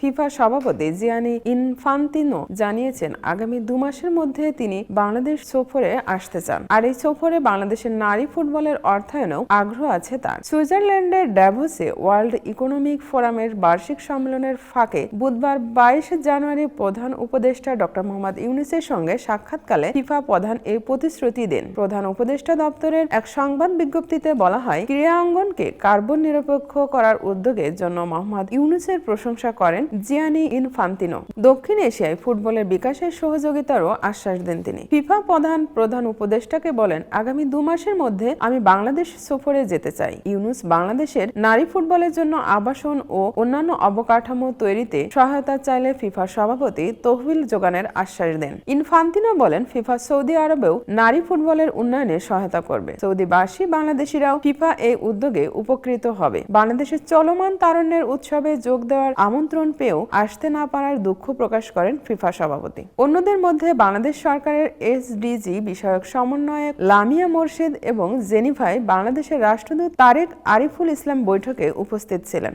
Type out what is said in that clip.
FIFA সভাপতি Giani Infantino জানিয়েছেন, আগামী দু মাসের মধ্যে তিনি বাংলাদেশ সফরে আসতে চান। আর এই সফরে বাংলাদেশের নারী ফুটবলের অর্থায়নেও আগ্রহ আছে তার। সুইজারল্যান্ডের ড্যাভোসে ওয়ার্ল্ড ইকোনমিক ফোরামের বার্ষিক সম্মেলনের ফাঁকে বুধবার বাইশে জানুয়ারি প্রধান উপদেষ্টা ডক্টর মোহাম্মদ ইউনুসের সঙ্গে সাক্ষাৎকালে ফিফা প্রধান এই প্রতিশ্রুতি দেন। প্রধান উপদেষ্টা দপ্তরের এক সংবাদ বিজ্ঞপ্তিতে বলা হয় ক্রীড়া অঙ্গনকে কার্বন নিরপেক্ষ করার উদ্যোগের জন্য মোহাম্মদ ইউনুসের প্রশংসা করেন জিয়ানি ইনফান্তিনো। দক্ষিণ এশিয়ায় ফুটবলের বিকাশের সহযোগিতারও আশ্বাস দেন তিনি। ফিফা প্রধান প্রধান উপদেষ্টাকে বলেন, আগামী দু মাসের মধ্যে আমি বাংলাদেশ সফরে যেতে চাই। ইউনুস বাংলাদেশের নারী ফুটবলের জন্য আবাসন ও অন্যান্য অবকাঠামো তৈরিতে সহায়তা চাইলে ফিফা সভাপতি তহবিল যোগানের আশ্বাস দেন। ইনফান্তিনো বলেন, ফিফা সৌদি আরবেও নারী ফুটবলের উন্নয়নে সহায়তা করবে। সৌদিবাসী বাংলাদেশিরাও ফিফা এই উদ্যোগে উপকৃত হবে। বাংলাদেশের চলমান তারুণ্যের উৎসবে যোগ দেওয়ার আমন্ত্রণ পেয়েও আসতে না পারার দুঃখ প্রকাশ করেন ফিফা সভাপতি। অন্যদের মধ্যে বাংলাদেশ সরকারের এসডিজি বিষয়ক সমন্বয়ক লামিয়া মোর্শেদ এবং জেনিভায় বাংলাদেশের রাষ্ট্রদূত তারেক আরিফুল ইসলাম বৈঠকে উপস্থিত ছিলেন।